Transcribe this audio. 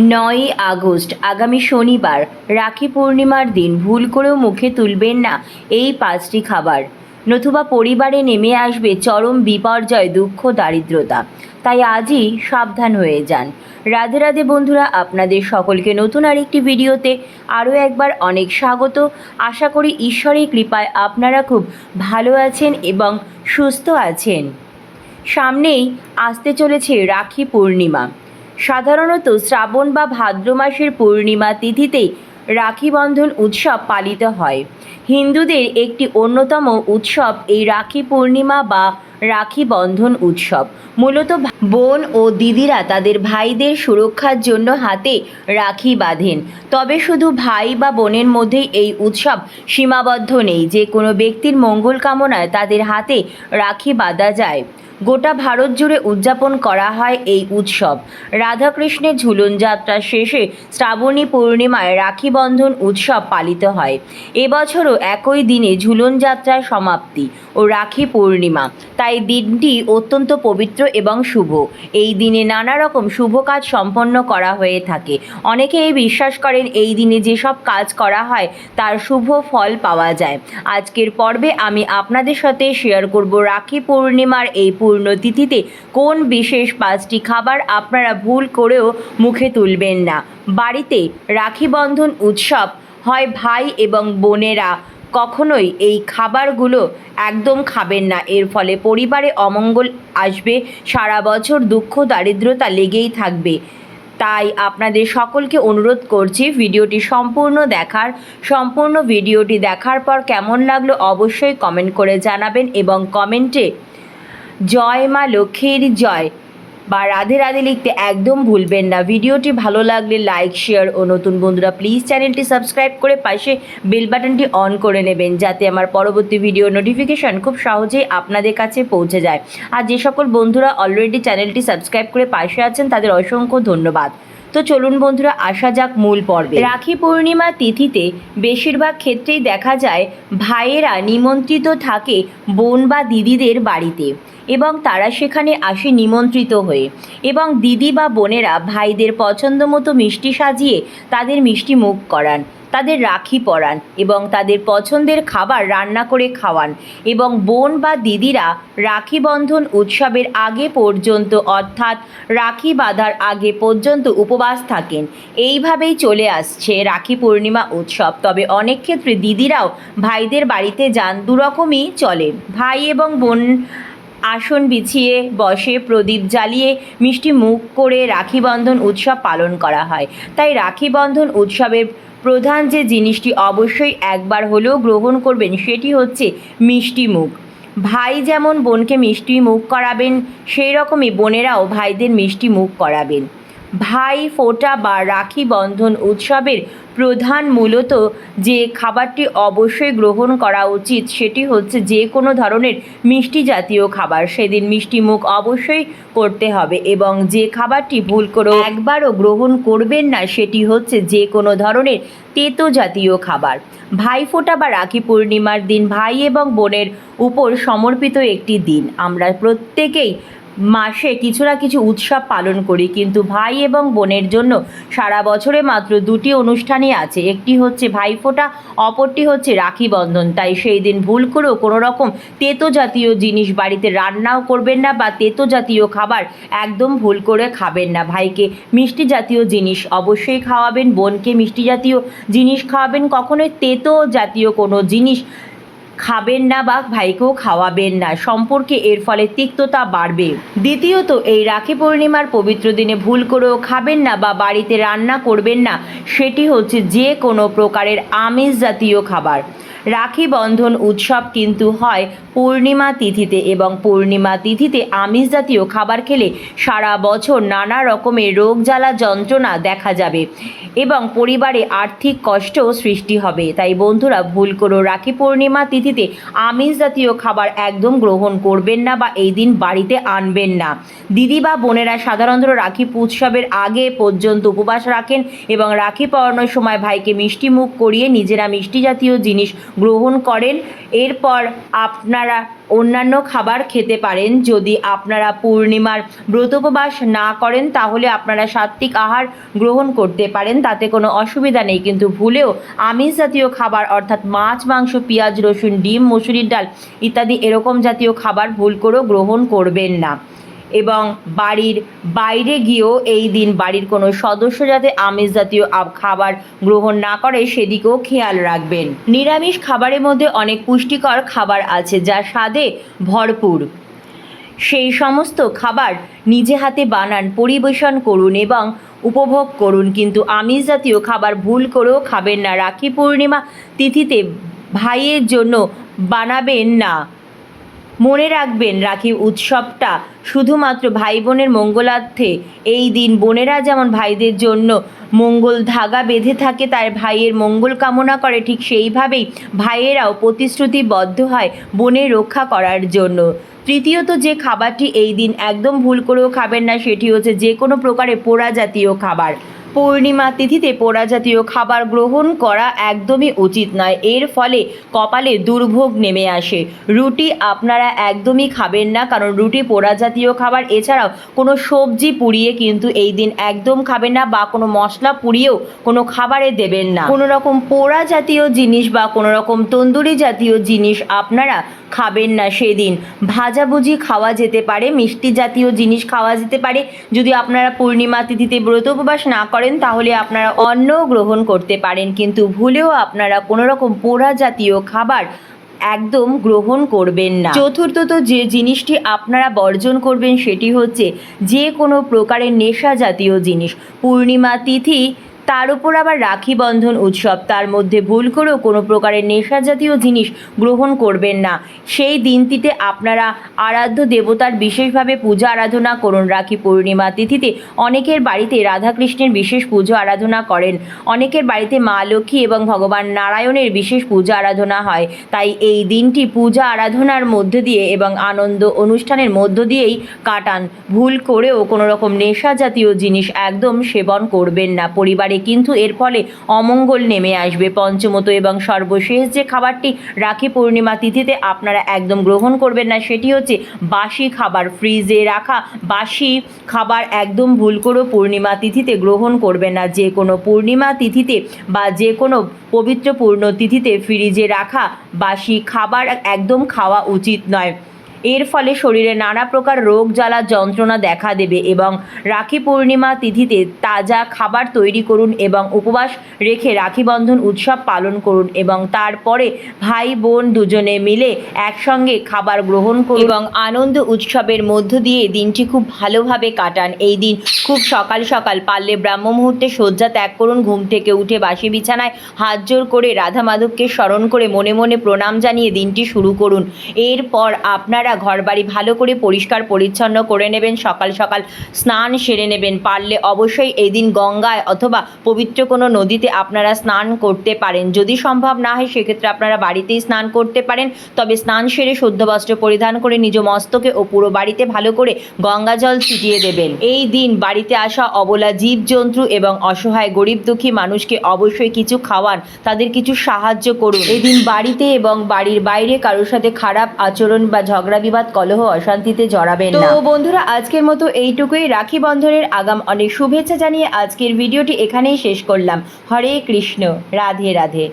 নয়ই আগস্ট, আগামী শনিবার, রাখি পূর্ণিমার দিন। ভুল করেও মুখে তুলবেন না এই পাঁচটি খাবার। নতুবা পরিবারে নেমে আসবে চরম বিপর্যয়, দুঃখ, দারিদ্রতা। তাই আজই সাবধান হয়ে যান। রাধে রাধে বন্ধুরা, আপনাদের সকলকে নতুন আরেকটি ভিডিওতে আরও একবার অনেক স্বাগত। আশা করি ঈশ্বরের কৃপায় আপনারা খুব ভালো আছেন এবং সুস্থ আছেন। সামনেই আসতে চলেছে রাখি পূর্ণিমা। সাধারণত শ্রাবণ বা ভাদ্র মাসের পূর্ণিমা তিথিতেই রাখি বন্ধন উৎসব পালিত হয়। হিন্দুদের একটি অন্যতম উৎসব এই রাখি পূর্ণিমা বা রাখি বন্ধন উৎসব। মূলত বোন ও দিদিরা তাদের ভাইদের সুরক্ষার জন্য হাতে রাখি বাঁধেন। তবে শুধু ভাই বা বোনের মধ্যেই এই উৎসব সীমাবদ্ধ নেই। যে কোনো ব্যক্তির মঙ্গল কামনায় তাদের হাতে রাখি বাঁধা যায়। গোটা ভারত জুড়ে উদযাপন করা হয় এই উৎসব। রাধাকৃষ্ণের ঝুলন যাত্রা শেষে শ্রাবণী পূর্ণিমায় রাখি বন্ধন উৎসব পালিত হয়। এবছরও একই দিনে ঝুলন যাত্রার সমাপ্তি ও রাখি পূর্ণিমা। তাই দিনটি অত্যন্ত পবিত্র এবং শুভ। এই দিনে নানা রকম শুভ কাজ সম্পন্ন করা হয়ে থাকে। অনেকে এই বিশ্বাস করেন এই দিনে যেসব কাজ করা হয় তার শুভ ফল পাওয়া যায়। আজকের পর্বে আমি আপনাদের সাথে শেয়ার করব রাখি পূর্ণিমার এই পূর্ণ তিথিতে কোন বিশেষ পাঁচটি খাবার আপনারা ভুল করেও মুখে তুলবেন না? বাড়িতে রাখি বন্ধন উৎসব হয় ভাই এবং বোনেরা। কখনোই এই খাবারগুলো একদম খাবেন না। এর ফলে পরিবারে অমঙ্গল আসবে, সারা বছর দুঃখ, দারিদ্রতা লেগেই থাকবে। তাই আপনাদের সকলকে অনুরোধ করছি ভিডিওটি সম্পূর্ণ দেখার, সম্পূর্ণ ভিডিওটি দেখার পর কেমন লাগল অবশ্যই কমেন্ট করে জানাবেন এবং কমেন্টে জয় মা লক্ষ্মীর জয়। বা রাধে রাধে লিখতে একদম ভুলবেন না। ভিডিওটি ভালো লাগলে লাইক, শেয়ার ও নতুন বন্ধুরা প্লিজ চ্যানেলটি সাবস্ক্রাইব করে পাশে বেল বাটনটি অন করে নেবেন যাতে আমার পরবর্তী ভিডিও নোটিফিকেশন খুব সহজেই আপনাদের কাছে পৌঁছে যায়। আর যে সকল বন্ধুরা অলরেডি চ্যানেলটি সাবস্ক্রাইব করে পাশে আছেন, তাদের অসংখ্য ধন্যবাদ। তো চলুন বন্ধুরা, আসা যাক মূল পর্বে। রাখি পূর্ণিমা তিথিতে বেশিরভাগ ক্ষেত্রেই দেখা যায়, ভাইয়েরা নিমন্ত্রিত থাকে বোন বা দিদিদের বাড়িতে। এবং তারা সেখানে আসে নিমন্ত্রিত হয়ে। এবং দিদি বা বোনেরা ভাইদের পছন্দ মতো মিষ্টি সাজিয়ে তাদের মিষ্টি মুখ করান, তাদের রাখি পরান এবং তাদের পছন্দের খাবার রান্না করে খাওয়ান এবং বোন বা দিদিরা রাখি বন্ধন উৎসবের আগে পর্যন্ত অর্থাৎ রাখি বাঁধার আগে পর্যন্ত উপবাস থাকেন। এইভাবেই চলে আসছে রাখি পূর্ণিমা উৎসব। তবে অনেক ক্ষেত্রে দিদিরাও ভাইদের বাড়িতে যান, দুরকমই চলে ভাই এবং বোন আসন বিছিয়ে বসে প্রদীপ জ্বালিয়ে মিষ্টি মুখ করে রাখি বন্ধন উৎসব পালন করা হয়। তাই রাখি বন্ধন উৎসবের প্রধান যে জিনিসটি অবশ্যই একবার হলেও গ্রহণ করবেন সেটি হচ্ছে মিষ্টি মুখ। ভাই যেমন বোনকে মিষ্টি মুখ করাবেন, সেই রকমই বোনেরাও ভাইদের মিষ্টি মুখ করাবেন। ভাই, ফোঁটা বা রাখি বন্ধন উৎসবের প্রধান মূলত যে খাবারটি অবশ্যই গ্রহণ করা উচিত সেটি হচ্ছে যে কোনো ধরনের মিষ্টি জাতীয় খাবার। সেদিন মিষ্টি মুখ অবশ্যই করতে হবে এবং যে খাবারটি ভুল করেও একবারও গ্রহণ করবেন না সেটি হচ্ছে যে কোনো ধরনের তেতো জাতীয় খাবার। ভাইফোঁটা বা রাখি পূর্ণিমার দিন ভাই এবং বোনের উপর সমর্পিত একটি দিন। আমরা প্রত্যেকেই মাসে কিছু না কিছু উৎসব পালন করি। কিন্তু ভাই এবং বোনের জন্য সারা বছরে মাত্র দুটি অনুষ্ঠানই আছে। একটি হচ্ছে ভাইফোঁটা অপরটি হচ্ছে রাখি বন্ধন। তাই সেই দিন ভুল করেও কোনো রকম তেতো জাতীয় জিনিস বাড়িতে রান্নাও করবেন না বা তেতো জাতীয় খাবার একদম ভুল করে খাবেন না। ভাইকে মিষ্টি জাতীয় জিনিস অবশ্যই খাওয়াবেন, বোনকে মিষ্টি জাতীয় জিনিস খাওয়াবেন। কখনোই তেতো জাতীয় কোনো জিনিস খাবেন না বা ভাইকেও খাওয়াবেন না। সম্পর্কে এর ফলে তিক্ততা বাড়বে। দ্বিতীয়ত, এই রাখি পূর্ণিমার পবিত্র দিনে ভুল করেও খাবেন না বা বাড়িতে রান্না করবেন না, সেটি হচ্ছে যে কোনো প্রকারের আমিষ জাতীয় খাবার। রাখি বন্ধন উৎসব কিন্তু হয় পূর্ণিমা তিথিতে এবং পূর্ণিমা তিথিতে আমিষ জাতীয় খাবার খেলে সারা বছর নানা রকমের রোগ জ্বালা যন্ত্রণা দেখা যাবে এবং পরিবারে আর্থিক কষ্টও সৃষ্টি হবে। তাই বন্ধুরা, ভুল করো রাখি পূর্ণিমা তিথিতে আমিষ জাতীয় খাবার একদম গ্রহণ করবেন না বা এই দিন বাড়িতে আনবেন না। দিদি বা বোনেরা সাধারণত রাখি উৎসবের আগে পর্যন্ত উপবাস রাখেন এবং রাখি পরানোর সময় ভাইকে মিষ্টি মুখ করিয়ে নিজেরা মিষ্টি জাতীয় জিনিস গ্রহণ করেন। এরপর আপনারা অন্যান্য খাবার খেতে পারেন। যদি আপনারা পূর্ণিমার ব্রতোপবাস না করেন, তাহলে আপনারা সাত্ত্বিক আহার গ্রহণ করতে পারেন। তাতে কোনো অসুবিধা নেই। কিন্তু ভুলেও আমিষ জাতীয় খাবার, অর্থাৎ মাছ, মাংস, পেঁয়াজ, রসুন, ডিম, মসুরির ডাল ইত্যাদি এরকম জাতীয় খাবার ভুল করেও গ্রহণ করবেন না। এবং বাড়ির বাইরে গিয়েও এই দিন বাড়ির কোনো সদস্য যাতে আমিষ জাতীয় খাবার গ্রহণ না করে সেদিকেও খেয়াল রাখবেন। নিরামিষ খাবারের মধ্যে অনেক পুষ্টিকর খাবার আছে যা স্বাদে ভরপুর। সেই সমস্ত খাবার নিজে হাতে বানান, পরিবেশন করুন এবং উপভোগ করুন। কিন্তু আমিষ জাতীয় খাবার ভুল করেও খাবেন না। রাখি পূর্ণিমা তিথিতে ভাইয়ের জন্য বানাবেন না। মনে রাখবেন, রাখি উৎসবটা শুধুমাত্র ভাই বোনের মঙ্গলার্থে। এই দিন বোনেরা যেমন ভাইদের জন্য মঙ্গল ধাগা বেঁধে থাকে তার ভাইয়ের মঙ্গল কামনা করে, ঠিক সেইভাবেই ভাইয়েরাও প্রতিশ্রুতিবদ্ধ হয় বোনের রক্ষা করার জন্য। তৃতীয়ত যে খাবারটি এই দিন একদম ভুল করেও খাবেন না, সেটি হচ্ছে যে কোনো প্রকারে পোড়া জাতীয় খাবার। পূর্ণিমা তিথিতে পোড়া জাতীয় খাবার গ্রহণ করা একদমই উচিত নয়। এর ফলে কপালে দুর্ভোগ নেমে আসে। রুটি আপনারা একদমই খাবেন না, কারণ রুটি পোড়া জাতীয় খাবার। এছাড়াও কোনো সবজি পুড়িয়ে কিন্তু এই দিন একদম খাবেন না বা কোনো মশলা পুড়িয়েও কোনো খাবারে দেবেন না। কোনো রকম পোড়া জাতীয় জিনিস বা কোনো রকম তন্দুরি জাতীয় জিনিস আপনারা খাবেন না সেদিন। ভাজাভুজি খাওয়া যেতে পারে, মিষ্টি জাতীয় জিনিস খাওয়া যেতে পারে। যদি আপনারা পূর্ণিমা তিথিতে ব্রত উপবাস না করেন তাহলে আপনারা অন্ন গ্রহণ করতে পারেন। কিন্তু ভুলেও আপনারা কোনো রকম পোড়া জাতীয় খাবার একদম গ্রহণ করবেন না। চতুর্থত যে জিনিসটি আপনারা বর্জন করবেন, সেটি হচ্ছে যে কোনো প্রকারের নেশা জাতীয় জিনিস। পূর্ণিমা তিথি তার উপর আবার রাখি বন্ধন উৎসব। তার মধ্যে ভুল করেও কোনো প্রকারের নেশা জাতীয় জিনিস গ্রহণ করবেন না। সেই দিনটিতে আপনারা আরাধ্য দেবতার বিশেষভাবে পূজা আরাধনা করুন। রাখি পূর্ণিমা তিথিতে অনেকের বাড়িতে রাধাকৃষ্ণের বিশেষ পুজো আরাধনা করেন। অনেকের বাড়িতে মা লক্ষ্মী এবং ভগবান নারায়ণের বিশেষ পূজা আরাধনা হয়। তাই এই দিনটি পূজা আরাধনার মধ্য দিয়ে এবং আনন্দ অনুষ্ঠানের মধ্য দিয়েই কাটান। ভুল করেও কোনো রকম নেশা জাতীয় জিনিস একদম সেবন করবেন না। পরিবারে কিন্তু এর ফলে অমঙ্গল নেমে আসবে। পঞ্চমত এবং সর্বশেষ যে খাবারটি রাখি পূর্ণিমা তিথিতে আপনারা একদম গ্রহণ করবেন না, সেটি হচ্ছে বাসি খাবার। ফ্রিজে রাখা বাসি খাবার একদম ভুল করেও পূর্ণিমা তিথিতে গ্রহণ করবেন না। যে কোনো পূর্ণিমা তিথিতে বা যে কোনো পবিত্র পূর্ণ তিথিতে ফ্রিজে রাখা বাসি খাবার একদম খাওয়া উচিত নয়। এর ফলে শরীরে নানা প্রকার রোগ জ্বালা যন্ত্রণা দেখা দেবে এবং রাখি পূর্ণিমা তিথিতে তাজা খাবার তৈরি করুন এবং উপবাস রেখে রাখি বন্ধন উৎসব পালন করুন এবং তারপরে ভাই বোন দুজনে মিলে একসঙ্গে খাবার গ্রহণ করুন এবং আনন্দ উৎসবের মধ্য দিয়ে দিনটি খুব ভালোভাবে কাটান। এই দিন খুব সকাল সকাল পারলে ব্রাহ্ম মুহূর্তে শয্যা ত্যাগ করুন, ঘুম থেকে উঠে বাসি বিছানায় হাত জোর করে রাধা মাধবকে স্মরণ করে মনে মনে প্রণাম জানিয়ে দিনটি শুরু করুন। এরপর আপনারা ঘরবাড়ি ভালো করে পরিষ্কার পরিচ্ছন্ন করে নেবেন, সকাল সকাল স্নান সেরে নেবেন। পারলে অবশ্যই এই দিন গঙ্গায় অথবা পবিত্র কোনো নদীতে আপনারা স্নান করতে পারেন। যদি সম্ভব না হয়, সেক্ষেত্রে আপনারা বাড়িতেই স্নান করতে পারেন। তবে স্নান সেরে শুদ্ধ বস্ত্র পরিধান করে নিজ মস্তকে ও পুরো বাড়িতে ভালো করে গঙ্গা জল ছিটিয়ে দেবেন। এই দিন বাড়িতে আসা অবলা জীবজন্তু এবং অসহায় গরিব দুঃখী মানুষকে অবশ্যই কিছু খাওয়ান। তাদের কিছু সাহায্য করুন। এই দিন বাড়িতে এবং বাড়ির বাইরে কারোর সাথে খারাপ আচরণ বা ঝগড়া বিবাদ কলহ অশান্তিতে জড়াবেন না। তো বন্ধুরা আজকের মতো এইটুকুই। রাখি বন্ধনের আগাম অনেক শুভেচ্ছা জানিয়ে আজকের ভিডিওটি এখানেই শেষ করলাম। হরে কৃষ্ণ। রাধে রাধে।